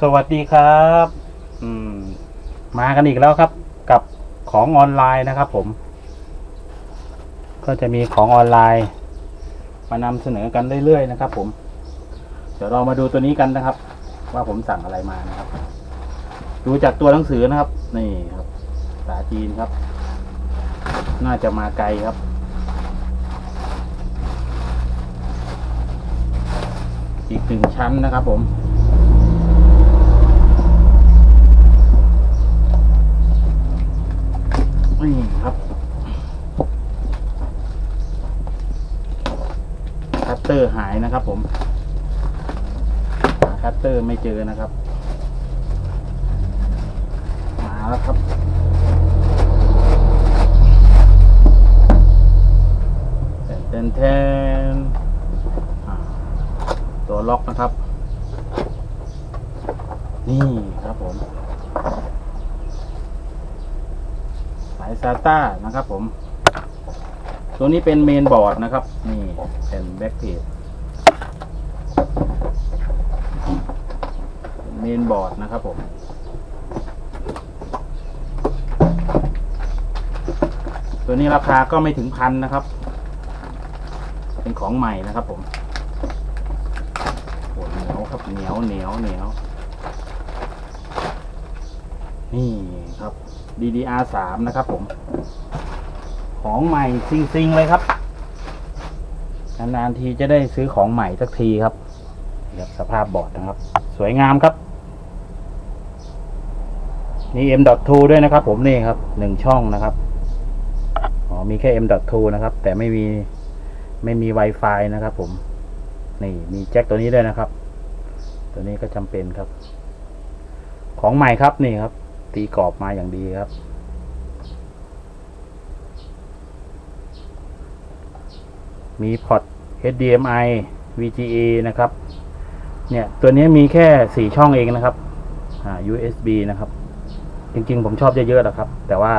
สวัสดีครับ อืม มากันอีกแล้วครับ กับของออนไลน์นะครับ ผม ก็จะมีของออนไลน์ มานำเสนอกันเรื่อยๆนะครับ ผม เดี๋ยวเรามาดูตัวนี้กันนะครับ ว่าผมสั่งอะไรมานะครับ ดูจากตัวหนังสือนะครับ นี่ครับภาษาจีนครับ น่าจะมาไกลครับอีกหนึ่งชั้นนะครับผม นี่ครับคัตเตอร์หายนะครับผมหาคัตเตอร์ไม่เจอนะครับ มาแล้วครับแทนแทนทนตัวล็อกนะครับ นี่ครับผมายซาต้านะครับผม ตัวนี้เป็นเมนบอร์ดนะครับ นี่เป็นแบ็กเพจเมนบอร์ดนะครับผมตัวนี้ราคาก็ไม่ถึงพันนะครับ เป็นของใหม่นะครับผมโหเหนียวครับเหนียวเหนียวเหนียว นี่ครับ DDR สามนะครับผม ของใหม่ซิงๆเลยครับ นานๆทีจะได้ซื้อของใหม่สักทีครับรับสภาพบอร์ดนะครับ สวยงามครับนี่ M.2 ด้วยนะครับ ผมนี่ครับหนึ่งช่องนะครับอ๋อมีแค่ M.2 นะครับ แต่ไม่มีไม่มี Wi-Fi นะครับ ผม นี่มีแจ็คตัวนี้ด้วยนะครับ ตัวนี้ก็จำเป็นครับ ของใหม่ครับนี่ครับ ตีกรอบมาอย่างดีครับ มีพอร์ต HDMI VGA นะครับ เนี่ย ตัวนี้มีแค่สี่ช่องเองนะครับ USB นะครับ จริงๆ ผมชอบเยอะๆนะครับ แต่ว่า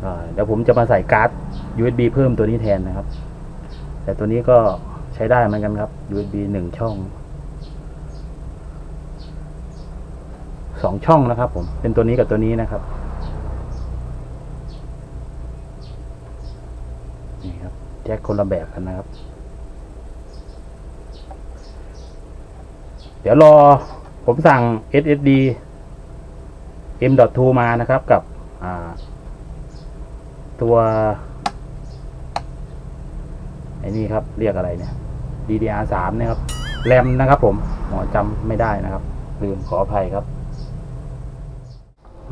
เอ่อเดี๋ยวผมจะมาใส่การ์ด USB เพิ่มตัวนี้แทนนะครับ แต่ตัวนี้ก็ใช้ได้เหมือนกันครับ USB หนึ่งช่อง สองช่องนะครับ ผม เป็นตัวนี้กับตัวนี้นะครับนี่ครับแจ็คคนละแบบกันนะครับ เดี๋ยวรอผมสั่ง SSD M.2 มานะครับกับตัวไอ้นี่ครับ เรียกอะไรเนี่ย DDR สามเนี่ยครับแรมนะครับผมหมอจำไม่ได้นะครับ ลืมขออภัยครับ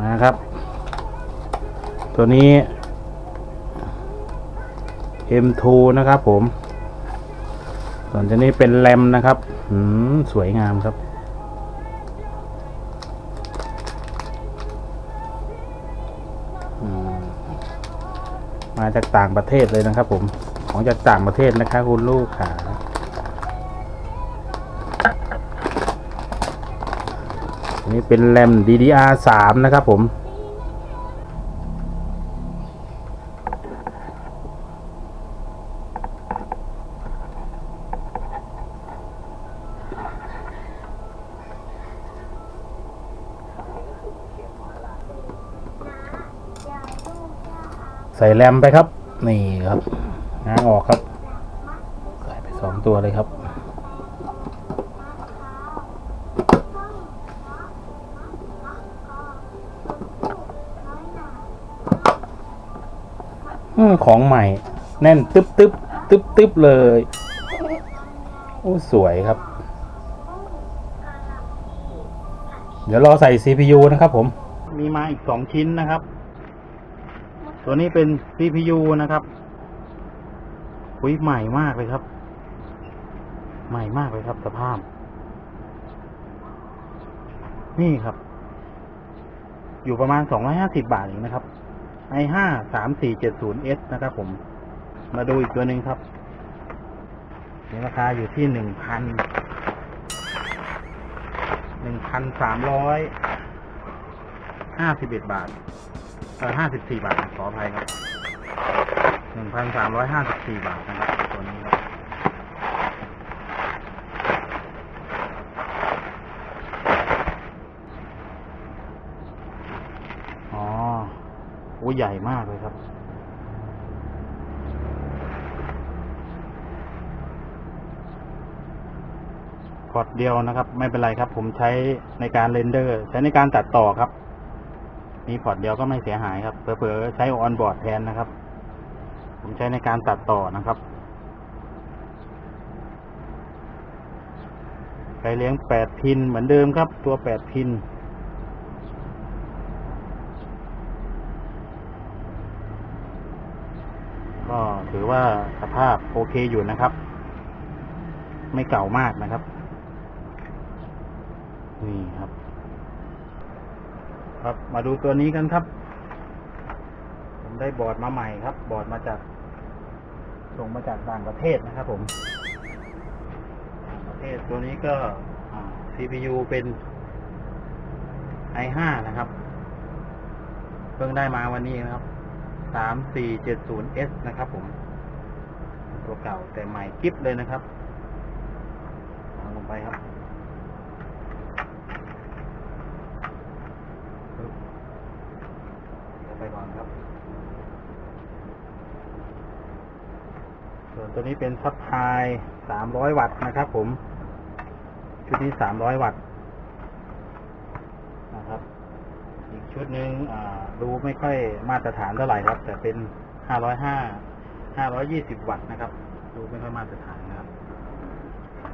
นะครับ ตัวนี้ M2 นะครับผม ส่วนตัวนี้เป็นแรมนะครับอืมสวยงามครับ มาจากต่างประเทศเลยนะครับผม ของจากต่างประเทศนะคะคุณลูกขา อันนี้เป็นแรม DDR 3นะครับผมใส่แรมไปครับ นี่ครับง้างออกครับ ใส่ไปสองตัวเลยครับ ของใหม่ แน่นตึ๊บตึ๊บตึ๊บตึ๊บเลยโอ้สวยครับ เดี๋ยวรอใส่ CPU นะครับผม มีมาอีกสองชิ้นนะครับ ตัวนี้เป็น CPU นะครับอุ้ยใหม่มากเลยครับ ใหม่มากเลยครับสภาพ นี่ครับ อยู่ประมาณสองร้อยห้าสิบบาทเองนะครับ i5 สามสี่เจ็ดศูนย์ S นะครับผม มาดูอีกตัวหนึ่งครับมีราคาอยู่ที่หนึ่งพันหนึ่งพันสามร้อยห้าสิบเอ็ดบาทเออห้าสิบสี่บาทขออภัยครับหนึ่งพันสามร้อยห้าสิบสี่บาทนะครับ อ้ใหญ่มากเลยครับพอร์ตเดียวนะครับ ไม่เป็นไรครับ ผมใช้ในการเรนเดอร์ ใช้ในการตัดต่อครับ มีพอร์ตเดียวก็ไม่เสียหายครับเผลอๆใช้ออนบอร์ดแทนนะครับ ผมใช้ในการตัดต่อนะครับไปเลี้ยงแปดพินเหมือนเดิมครับ ตัวแปดพิน ก็ถื อว่าสภาพโอเคอยู่นะครับ ไม่เก่ามากนะครับ นี่ครับ ครับมาดูตัวนี้กันครับ ผมได้บอร์ดมาใหม่ครับ บอร์ดมาจาก ส่งมาจากต่างประเทศนะครับ ผมประเทศตัวนี้ก็ CPU เป็น i5 นะครับ เพิ่งได้มาวันนี้นะครับ 3470S นะครับผม ตัวเก่าแต่ใหม่กิฟเลยนะครับวางลงไปครับเดี๋ยวไปก่อนครับ ส่วนตัวนี้เป็นซับไพลาย300วัตต์นะครับ ผม ชุดนี้300วัตต์นะครับ อีกชุดหนึ่งดูไม่ค่อยมาตรฐานเท่าไหร่ครับ แต่เป็น505 520 วัตต์นะครับ ดูไม่ค่อยมาตรฐานนะครับ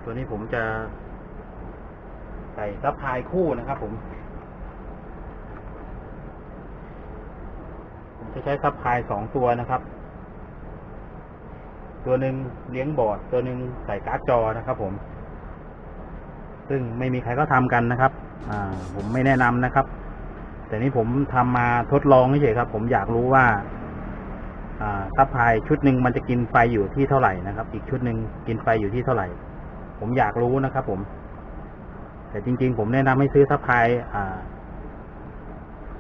ตัวนี้ผมจะใส่ซับไพลายคู่นะครับ ผม ผมจะใช้ซับไพลายสองตัวนะครับ ตัวหนึ่งเลี้ยงบอร์ด ตัวหนึ่งใส่การ์ดจอนะครับ ผม ซึ่งไม่มีใครก็ทำกันนะครับ อ่า ผมไม่แนะนำนะครับ แต่นี่ผมทำมาทดลองเฉยครับ ผมอยากรู้ว่า ซับไพลายชุดหนึ่งมันจะกินไฟอยู่ที่เท่าไหร่นะครับ อีกชุดหนึ่งกินไฟอยู่ที่เท่าไหร่ ผมอยากรู้นะครับ ผม แต่จริง ๆ ผมแนะนำให้ซื้อซับไพลายอ่า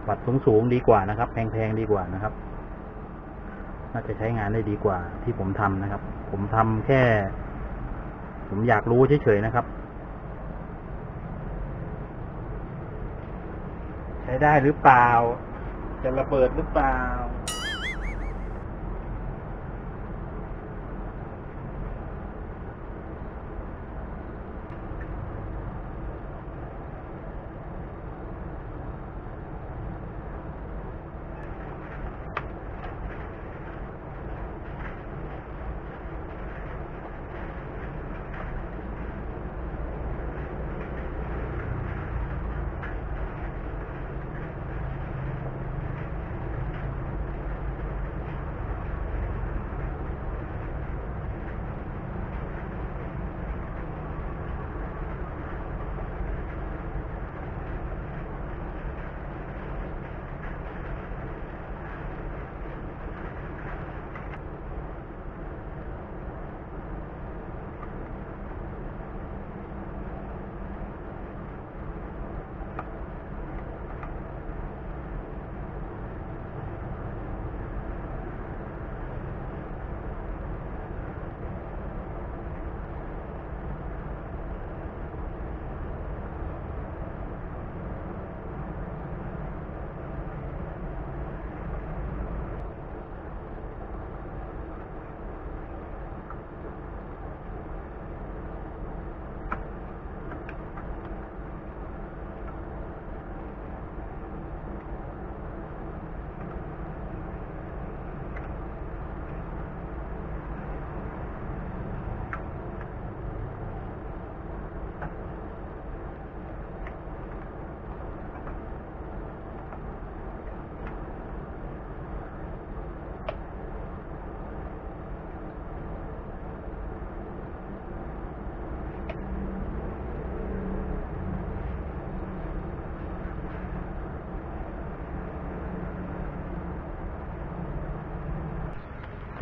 วัดสูงๆดีกว่านะครับ แพงๆดีกว่านะครับ น่าจะใช้งานได้ดีกว่า ที่ผมทำนะครับ ผมทำแค่ ผมอยากรู้เฉยๆนะครับ ใช้ได้หรือเปล่า จะระเบิดหรือเปล่า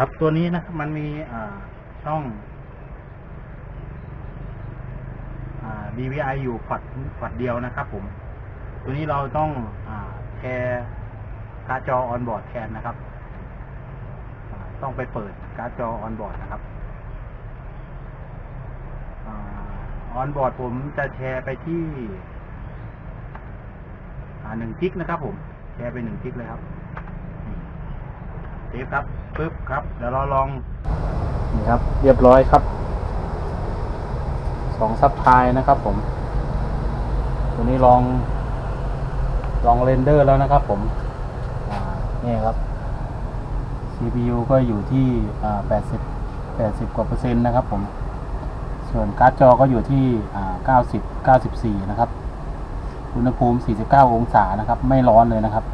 ครับตัวนี้นะครับมันมีช่องอ DVI อยู่พอร์ตพอร์ตเดียวนะครับผม ตัวนี้เราต้องอแชร์การ์ดจอออนบอร์ดแทนนะครับ ต้องไปเปิดการ์ดจอออนบอร์ดนะครับออนบอร์ดผมจะแชร์ไปที่หนึ่งกิกนะครับผม แชร์ไปหนึ่งกิกเลยครับนี่ตีครับ ปึ๊บครับ เดี๋ยวเราลอง นี่ครับ เรียบร้อยครับ สองซับพายนะครับผม ตัวนี้ลอง ลองเรนเดอร์แล้วนะครับผมนี่ครับ CPU ก็อยู่ที่80 80 กว่าเปอร์เซ็นต์นะครับผม ส่วนการ์ดจอก็อยู่ที่ 90 94 นะครับ อุณหภูมิ 49 องศานะครับ ไม่ร้อนเลยนะครับ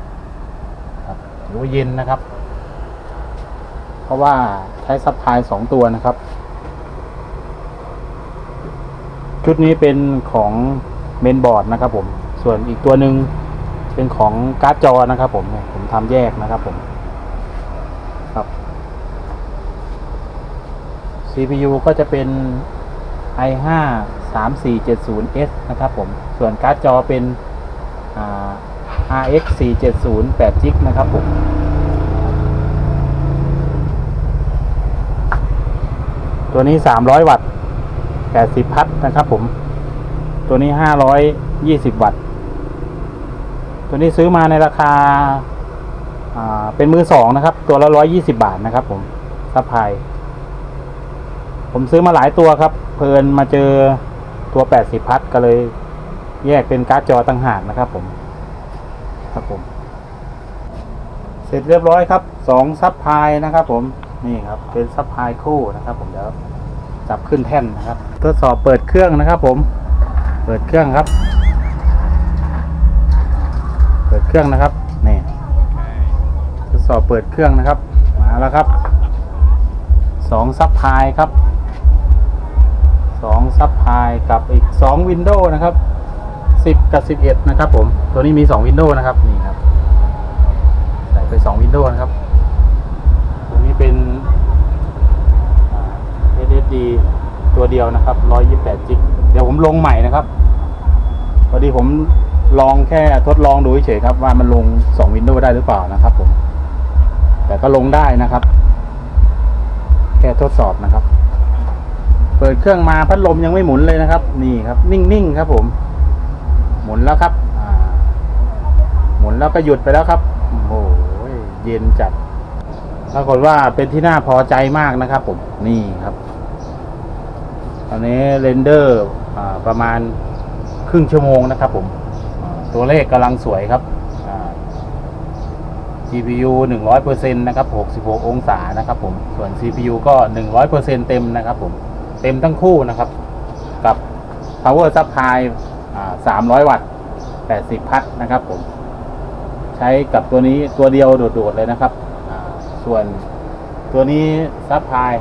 ครับถือว่าเย็นนะครับ เพราะว่าใช้ซับพลายสองตัวนะครับ ชุดนี้เป็นของเมนบอร์ดนะครับผม ส่วนอีกตัวหนึ่งเป็นของการ์ดจอนะครับผม ผมทำแยกนะครับผม ครับ CPU ก็จะเป็น i5 3470S นะครับผม ส่วนการ์ดจอเป็นอ่า RX 470 8 g นะครับผม ตัวนี้ 300 วัตต์ 80 พัทนะครับผม ตัวนี้ 520 วัตต์ ตัวนี้ซื้อมาในราคาเป็นมือสองนะครับ ตัวละ 120 บาทนะครับผมซัพพลายผมซื้อมาหลายตัวครับ เพลินมาเจอตัว 80 พัทก็เลยแยกเป็นการ์ดจอต่างหากนะครับผม ครับผม เสร็จเรียบร้อยครับสองซับพลายนะครับผม นี่ครับเป็นซับพลายคู่นะครับผมเดี๋ยวจับขึ้นแท่นนะครับทดสอบเปิดเครื่องนะครับ ผม เปิดเครื่องครับ เปิดเครื่องนะครับนี่ทดสอบเปิดเครื่องนะครับ มาแล้วครับสองซับพลายครับสองซับพลายกับอีกสองวินโดว์นะครับสิบกับสิบเอ็ดนะครับ ผมตัวนี้มีสองวินโดว์นะครับนี่ครับใส่ไปสองวินโดว์นะครับ ตัวนี้เป็นอ่า SSD ตัวเดียวนะครับ128จิกเดี๋ยวผมลงใหม่นะครับพอดีผมลองแค่ทดลองดูเฉยครับว่ามันลง2วินโดว์ได้หรือเปล่านะครับผม แต่ก็ลงได้นะครับ แค่ทดสอบนะครับ เปิดเครื่องมาพัดลมยังไม่หมุนเลยนะครับ นี่ครับ นิ่งๆครับ ผม หมุนแล้วครับหมุนแล้วก็หยุดไปแล้วครับโอ้โหเย็นจัดปรากฏว่าเป็นที่น่าพอใจมากนะครับ ผมนี่ครับ อนนี้เรนเดอร์ประมาณครึ่งชั่วโมงนะครับผมตัวเลขกำลังสวยครับอ่า GPU 100%นะครับ66 องศานะครับผม ส่วน CPU ก็ 100%เต็มนะครับผม เต็มทั้งคู่นะครับ กับ Power Supply 300 วัตต์ 80 พัทนะครับผม ใช้กับตัวนี้ตัวเดียวโดด ๆ เลยนะครับ ส่วนตัวนี้ซับพลาย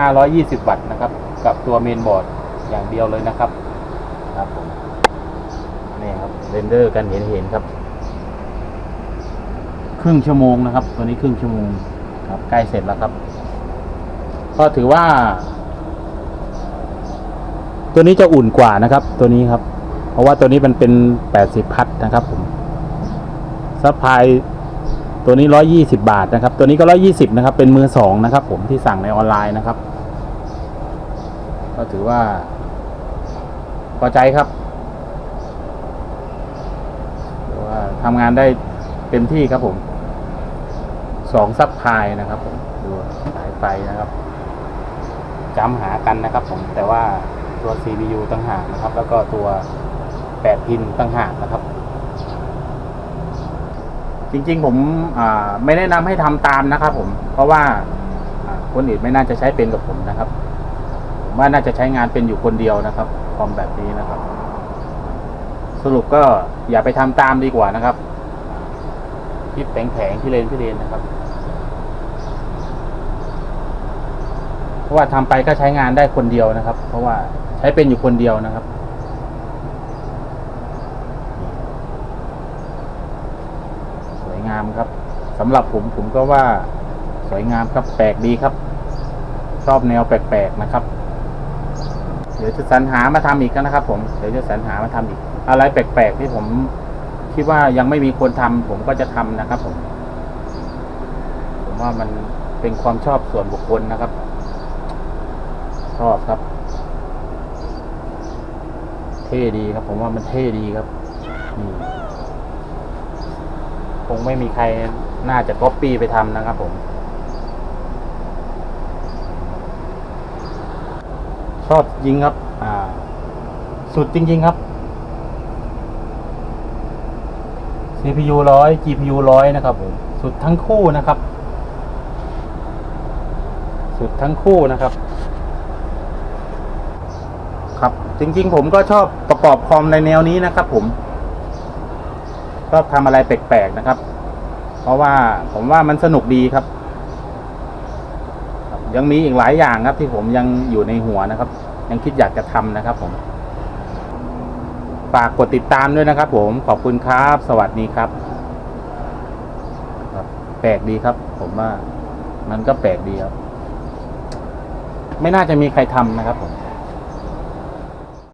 520 วัตต์นะครับ กับตัวเมนบอร์ดอย่างเดียวเลยนะครับครับผมนี่ครับเรนเดอร์กันเห็นเห็นครับ ครึ่งชั่วโมงนะครับ ตัวนี้ครึ่งชั่วโมงครับใกล้เสร็จแล้วครับ ก็ถือว่า ตัวนี้จะอุ่นกว่านะครับ ตัวนี้ครับ เพราะว่าตัวนี้มันเป็น 80 พัทนะครับผมซัพพลายตัวนี้ร้อยี่สิบาทนะครับ ตัวนี้ก็ร้อยี่สิบนะครับ เป็นมือสองนะครับ ผมที่สั่งในออนไลน์นะครับ ก็ถือว่า พอใจครับถือว่าทำงานได้เต็มที่ครับผมสองซับพลายนะครับผมดูสายไฟนะครับจำหากันนะครับผมแต่ว่าตัว CPU ตั้งหากนะครับ แล้วก็ตัว8พินตั้งหากนะครับ จริงๆผมอ่าไม่แนะนำให้ทำตามนะครับผมเพราะว่าอ่าคนอื่นไม่น่าจะใช้เป็นกับผมนะครับ ผมว่าน่าจะใช้งานเป็นอยู่คนเดียวนะครับคอมแบบนี้นะครับ สรุปก็อย่าไปทำตามดีกว่านะครับคิดแผงๆที่เลนที่เลนนะครับเพราะว่าทำไปก็ใช้งานได้คนเดียวนะครับ เพราะว่าใช้เป็นอยู่คนเดียวนะครับสวยงามครับสำหรับผมผมก็ว่าสวยงามครับแปลกดีครับ ชอบแนวแปลกๆนะครับ ดี๋ยวจะสรรหามาทำอีกนะครับผมเดี๋ยวจะสรรหามาทำอีก อะไรแปลกๆที่ผมคิดว่ายังไม่มีคนทำผมก็จะทำนะครับ ผม ผมว่ามันเป็นความชอบส่วนบุคคลนะครับ ชอบครับ เท่ดีครับ ผมว่ามันเท่ดีครับนี่คงไม่มีใครน่าจะก๊อปปี้ไปทำนะครับ ผม ชอบจริงครับ อ่า สุดจริง ๆ ครับ CPU ร้อย GPU ร้อยนะครับผม สุดทั้งคู่นะครับ สุดทั้งคู่นะครับ ครับ จริง ๆ ผมก็ชอบประกอบคอมในแนวนี้นะครับผมชอบทำอะไรแปลกๆนะครับ เพราะว่าผมว่ามันสนุกดีครับ ยังมีอีกหลายอย่างครับ ที่ผมยังอยู่ในหัวนะครับ ยังคิดอยากจะทำนะครับผมฝากกดติดตามด้วยนะครับ ผมขอบคุณครับ สวัสดีครับ แปลกดีครับ ผมว่ามันก็แปลกดีครับ ไม่น่าจะมีใครทำนะครับผม